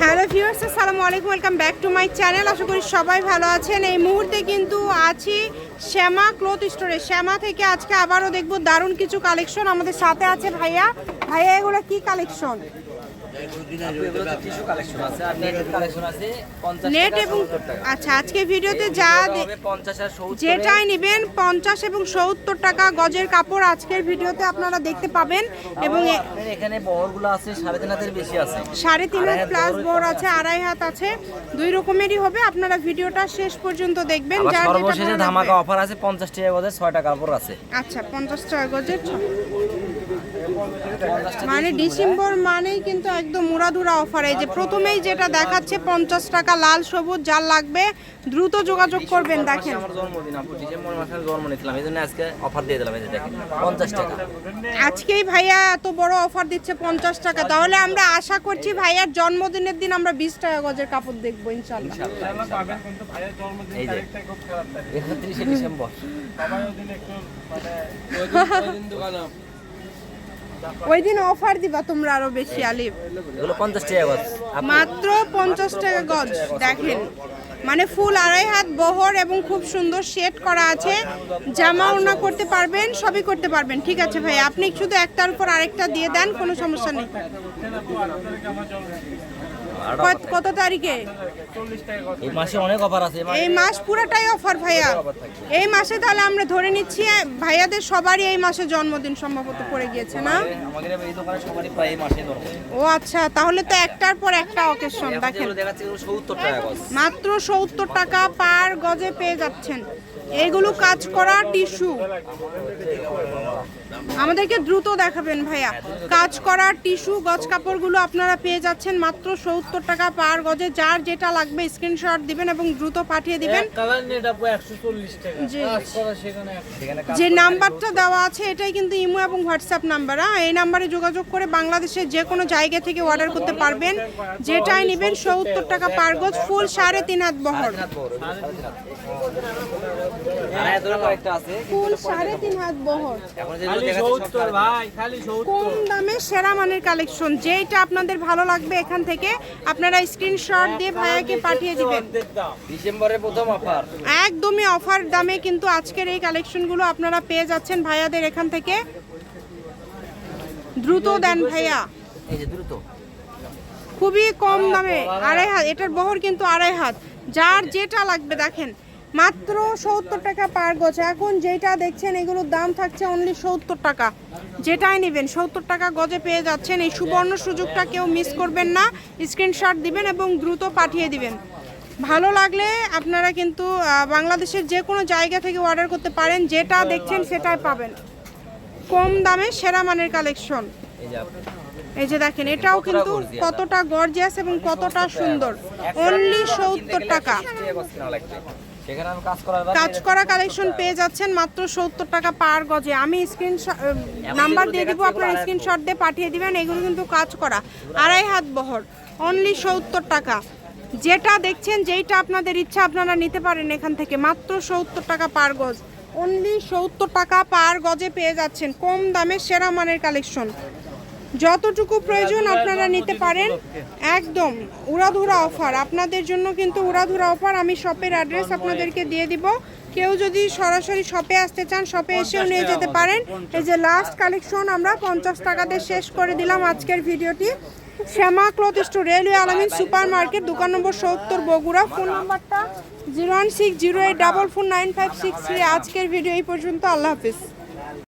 Hello viewers, আসসালামু আলাইকুম, welcome back to my channel. আশা করি সবাই ভালো আছেন। এই মুহূর্তে কিন্তু আছি শ্যামা ক্লথ স্টোরে। শ্যামা থেকে আজকে আবারও দেখব দারুণ কিছু কালেকশন আমাদের সাথে আছে ভাইয়া। ভাইয়া, এগুলো কি কালেকশন? টিস্যু কালেকশন আছে আর নেটের কালেকশন আছে 50 নেট এবং আচ্ছা আজকে ভিডিওতে যা দে- হবে 50 আর 70 যেটাই নেবেন পঞ্চাশ এবং সত্তর টাকা গজের কাপড় আজকের ভিডিওতে আপনারা দেখতে পাবেন এবং এখানে বহরগুলো আছে সাড়ে তিন হাতের বেশি আছে। সাড়ে তিন হাত হাত প্লাস বড় আছে আড়াই হাত আছে দুই রকমেরই হবে আপনারা ভিডিওটা শেষ পর্যন্ত দেখবেন যার সর্বশেষে ধামাকা অফার আছে 50 টাকা গজের 6 টাকা কাপড় আছে। আচ্ছা পঞ্চাশ টাকা গজের ছ- 50 টাকা মানে ডিসেম্বর মানেই কিন্তু একদম মুরাদুরা অফার এই যে প্রথমেই যেটা দেখাচ্ছে পঞ্চাশ টাকা লাল সবুজ যার লাগবে দ্রুত যোগাযোগ করবেন দেখেন। আমার জন্মদিন আপু ডিসেম্বর মাসে জন্ম নিয়েছিলাম এই জন্য আজকে অফার দিয়ে দিলাম এই যে দেখেন 50 টাকা। আজকেই ভাইয়া এত বড় অফার দিচ্ছে পঞ্চাশ টাকা। তাহলে আমরা আশা করছি ভাইয়ার জন্মদিনের দিন আমরা বিশ টাকা গজের কাপড় দেখব ইনশাল্লাহ এই যে 31 ডিসেম্বর। ওই দিন অফার দিবা তোমরা আরও বেশি আলিফ। এগুলো 50 টাকা গজ। মাত্র পঞ্চাশ টাকা গজ দেখেন। মানে ফুল আড়াই হাত বহর এবং খুব সুন্দর শেড করা আছে। জামা ওনা করতে পারবেন সবই করতে পারবেন। ঠিক আছে ভাই আপনি শুধু একটার উপর আরেকটা দিয়ে দেন কোনো সমস্যা নেই। কত- তারিখে? এই মাসে অনেক অফার আছে এই মাস পুরোটাই অফার ভাইয়া। এই মাসে তাহলে আমরা ধরে নিচ্ছি ভাইয়াদের সবারই এই মাসে জন্মদিন সম্ভবত পড়ে গিয়েছে না? ও আচ্ছা তাহলে তো একটার পর একটা অকেশন দেখেন। যেগুলো দেখাচ্ছে এগুলো 70 টাকা গজ। মাত্র সত্তর টাকা পার গজে পেয়ে যাচ্ছেন। এগুলো কাজ করা টিস্যু। আমাদেরকে দ্রুত দেখাবেন ভাইয়া। কাজ করা টিস্যু গজ কাপড়গুলো আপনারা পেয়ে যাচ্ছেন মাত্র সত্তর টাকা পার গজে। যার যেটা লাগবে স্ক্রিনশট দিবেন এবং দ্রুত পাঠিয়ে দিবেন। কালার নেট আপু একশো চল্লিশ টাকা। জি। কাজ করা সেখানে সেখানে কাজ যে নাম্বারটা দেওয়া আছে এটাই কিন্তু ইমো এবং হোয়াটসঅ্যাপ নাম্বার হ্যাঁ? এই নাম্বারে যোগাযোগ করে বাংলাদেশের যে কোনো জায়গা থেকে অর্ডার করতে পারবেন। যেটাই নেবেন সত্তর টাকা পার গজ ফুল সাড়ে তিন হাত বহর। সত্তর কম দামে সেরা মানের কালেকশন যেটা আপনাদের ভালো লাগবে এখান থেকে আপনারা স্ক্রিনশট দিয়ে ভাইয়াকে পাঠিয়ে দিবেন। ডিসেম্বরের প্রথম অফার। একদমই অফার দামে কিন্তু আজকের এই কালেকশনগুলো আপনারা পেয়ে যাচ্ছেন ভাইয়াদের এখান থেকে। দ্রুত দেন ভাইয়া। এই যে দ্রুত। খুবই কম দামে আড়াই হাত এটার বহর কিন্তু আড়াই হাত। যার যেটা লাগবে দেখেন মাত্র সত্তর টাকা পার গজ এখন যেটা দেখছেন এগুলোর দাম থাকছে অনলি সত্তর টাকা যেটাই নেবেন সত্তর টাকা গজে পেয়ে যাচ্ছেন এই সুবর্ণ সুযোগটা কেউ মিস করবেন না স্ক্রিনশট দিবেন এবং দ্রুত পাঠিয়ে দিবেন ভালো লাগলে আপনারা কিন্তু বাংলাদেশের যে কোনো জায়গা থেকে অর্ডার করতে পারেন যেটা দেখছেন সেটাই পাবেন কম দামে সেরা মানের কালেকশন এই যে দেখেন এটাও কিন্তু কতটা গর্জিয়াস এবং কতটা সুন্দর অনলি সত্তর টাকা সেখানে আমি কাজ করার কাজ করা কালেকশন পেয়ে যাচ্ছেন মাত্র সত্তর টাকা পার গজে। আমি স্ক্রিন নাম্বার দিয়ে দিব আপনার স্ক্রিনশট দিয়ে পাঠিয়ে দিবেন এগুলো কিন্তু কাজ করা। আড়াই হাত বহর অনলি সত্তর টাকা। যেটা দেখছেন যেইটা আপনাদের ইচ্ছা আপনারা নিতে পারেন এখান থেকে। মাত্র সত্তর টাকা পার গজ। অনলি সত্তর টাকা পার গজে পেয়ে যাচ্ছেন। কম দামে সেরা মানের কালেকশন যতটুকু প্রয়োজন আপনারা নিতে পারেন, একদম উড়াধুরা অফার। আপনাদের জন্য কিন্তু উড়াধুরা অফার। আমি শপের অ্যাড্রেস আপনাদেরকে দিয়ে দিব। কেউ যদি সরাসরি শপে আসতে চান, শপে এসেও নিয়ে যেতে পারেন। এই যে লাস্ট কালেকশন আমরা পঞ্চাশ টাকাতে শেষ করে দিলাম আজকের ভিডিওটি। Shyama cloth store, railway Alamin super market দোকান নম্বর সত্তর, বগুড়া। ফোন নাম্বারটা zero one six zero eight double four nine five six three. আজকের ভিডিও এই পর্যন্ত। আল্লাহ হাফিজ।